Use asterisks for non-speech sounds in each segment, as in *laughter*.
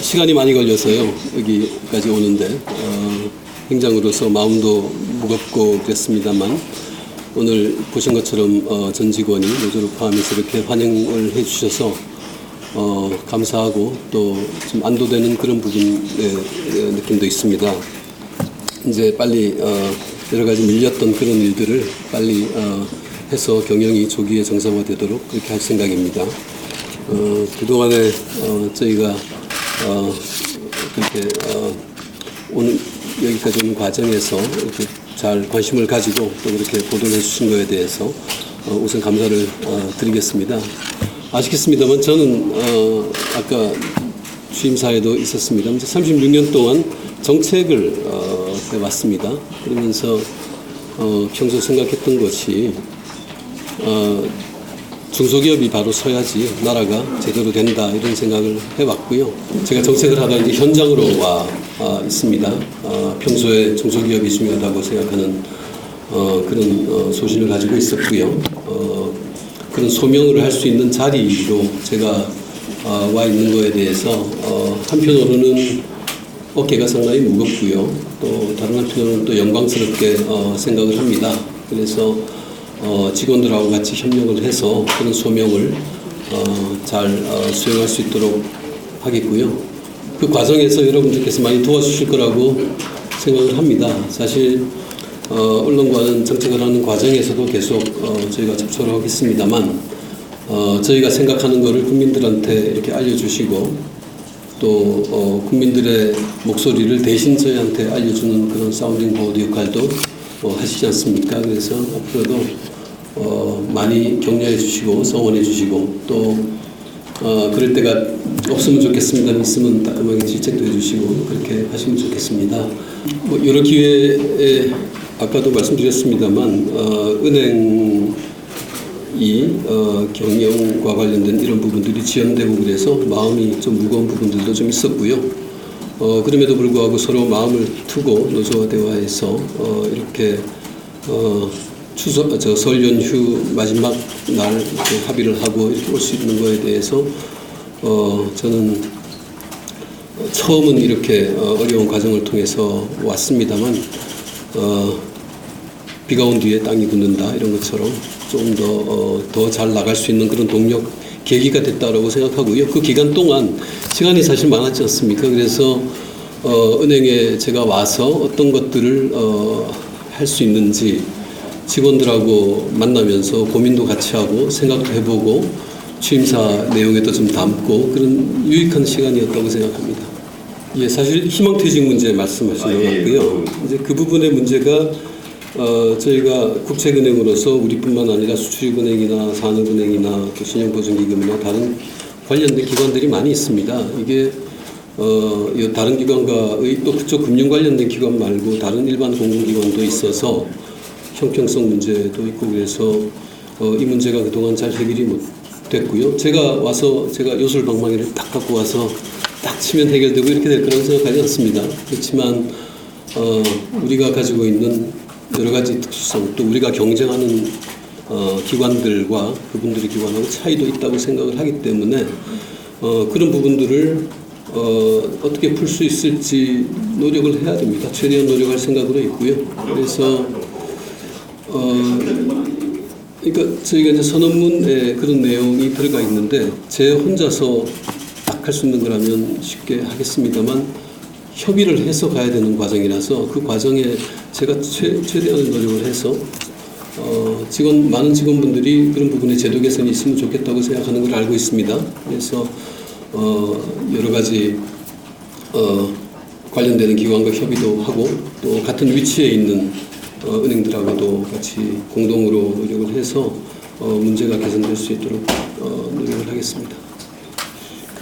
시간이 많이 걸려서요 여기까지 오는데 어, 행장으로서 마음도 무겁고 그랬습니다만 오늘 보신 것처럼 어, 전 직원이 노조를 포함해서 이렇게 환영을 해주셔서 어, 감사하고 또 좀 안도되는 그런 부분의 에, 느낌도 있습니다. 이제 빨리 어, 여러 가지 밀렸던 그런 일들을 빨리 어, 해서 경영이 조기에 정상화되도록 그렇게 할 생각입니다. 어, 그동안에 어, 저희가 어, 그렇게 어, 오늘 여기까지 오는 과정에서 이렇게 잘 관심을 가지고 또 그렇게 보도를 해주신 거에 대해서 어, 우선 감사를 어, 드리겠습니다. 아시겠습니다만 저는 어, 아까 취임사에도 있었습니다. 36년 동안 정책을 어, 해왔습니다. 그러면서 어, 평소 생각했던 것이 어, 중소기업이 바로 서야지 나라가 제대로 된다 이런 생각을 해왔고요. 제가 정책을 하다 이제 현장으로 와 아, 있습니다. 아, 평소에 중소기업이 중요하다고 생각하는 어, 그런 어, 소신을 가지고 있었고요. 어, 그런 소명을 할 수 있는 자리로 제가 어, 와 있는 거에 대해서 어, 한편으로는 어깨가 상당히 무겁고요. 또 다른 한편으로는 또 영광스럽게 어, 생각을 합니다. 그래서 어, 직원들하고 같이 협력을 해서 그런 소명을 어, 잘 어, 수행할 수 있도록 하겠고요. 그 과정에서 여러분들께서 많이 도와주실 거라고 생각을 합니다. 사실 어, 언론과는 정책을 하는 과정에서도 계속 어, 저희가 접촉을 하겠습니다만 어, 저희가 생각하는 것을 국민들한테 이렇게 알려주시고 또 어, 국민들의 목소리를 대신 저희한테 알려주는 그런 사운딩 보드 역할도 어, 하시지 않습니까? 그래서 앞으로도 어, 많이 격려해 주시고 성원해 주시고 또 어, 그럴 때가 없으면 좋겠습니다. 있으면 따끔하게 질책도 해주시고 그렇게 하시면 좋겠습니다. 뭐 여러 기회에 아까도 말씀드렸습니다만 어, 은행 이 어, 경영과 관련된 이런 부분들이 지연되고 그래서 마음이 좀 무거운 부분들도 좀 있었고요. 어, 그럼에도 불구하고 서로 마음을 트고 노조와 대화해서 어, 이렇게 어, 추석 저설 연휴 마지막 날 이렇게 합의를 하고 이렇게 올 수 있는 거에 대해서 어, 저는 처음은 이렇게 어, 어려운 과정을 통해서 왔습니다만 어, 비가 온 뒤에 땅이 굳는다 이런 것처럼 좀 더 더잘 나갈 수 있는 그런 동력 계기가 됐다라고 생각하고요. 그 기간 동안 시간이 사실 많았지 않습니까? 그래서 어, 은행에 제가 와서 어떤 것들을 어, 할 수 있는지 직원들하고 만나면서 고민도 같이 하고 생각도 해보고 취임사 내용에도 좀 담고 그런 유익한 시간이었다고 생각합니다. 예, 사실 희망퇴직 문제 말씀하신 것 같고요. 이제 그 부분의 문제가 어, 저희가 국책은행으로서 우리뿐만 아니라 수출입은행이나 산업은행이나 또 신용보증기금이나 다른 관련된 기관들이 많이 있습니다. 이게 어, 이 다른 기관과의 또 그쪽 금융 관련된 기관 말고 다른 일반 공공기관도 있어서 형평성 문제도 있고 그래서 어, 이 문제가 그동안 잘 해결이 못 됐고요. 제가 와서 제가 요술 방망이를 딱 갖고 와서 딱 치면 해결되고 이렇게 될 거라고 생각하지 않습니다. 그렇지만 어, 우리가 가지고 있는 여러 가지 특수성 또 우리가 경쟁하는 어, 기관들과 그분들의 기관하고 차이도 있다고 생각을 하기 때문에 어, 그런 부분들을 어, 어떻게 풀 수 있을지 노력을 해야 됩니다. 최대한 노력할 생각으로 있고요. 그래서 어, 그러니까 저희가 이제 선언문에 그런 내용이 들어가 있는데 제 혼자서 딱 할 수 있는 거라면 쉽게 하겠습니다만 협의를 해서 가야 되는 과정이라서 그 과정에 제가 최, 최대한의 노력을 해서 어, 직원 많은 직원분들이 그런 부분에 제도 개선이 있으면 좋겠다고 생각하는 걸 알고 있습니다. 그래서 어, 여러 가지 어, 관련되는 기관과 협의도 하고 또 같은 위치에 있는 어, 은행들하고도 같이 공동으로 노력을 해서 어, 문제가 개선될 수 있도록 어, 노력을 하겠습니다.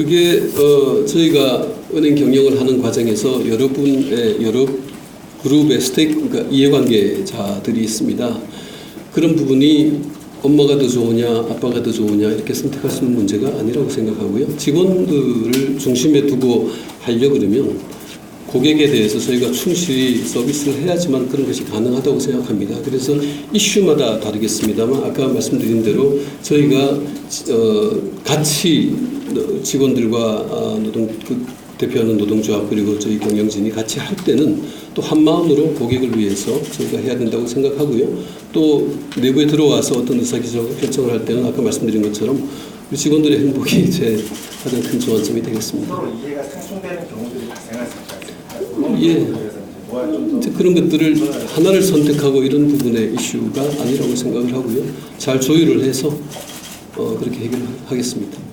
그게 어, 저희가 은행 경영을 하는 과정에서 여러 분의 여러 그룹의 스테이크 그러니까 이해관계자들이 있습니다. 그런 부분이 엄마가 더 좋으냐 아빠가 더 좋으냐 이렇게 선택할 수 있는 문제가 아니라고 생각하고요. 직원들을 중심에 두고 하려 그러면 고객에 대해서 저희가 충실히 서비스를 해야지만 그런 것이 가능하다고 생각합니다. 그래서 이슈마다 다르겠습니다만 아까 말씀드린 대로 저희가 어, 같이 직원들과 아, 노동 그 대표하는 노동조합 그리고 저희 경영진이 같이 할 때는 또 한 마음으로 고객을 위해서 저희가 해야 된다고 생각하고요. 또 내부에 들어와서 어떤 의사결정을 할 때는 아까 말씀드린 것처럼 우리 직원들의 행복이 *laughs* 제 가장 큰 조언점이 되겠습니다. 서로 이해가 상충되는 경우들이 발생할 수 있지 않습니까? 예. 그런 것들을 하나를 선택하고 이런 부분의 이슈가 아니라고 생각을 하고요. 잘 조율을 해서 어, 그렇게 해결하겠습니다.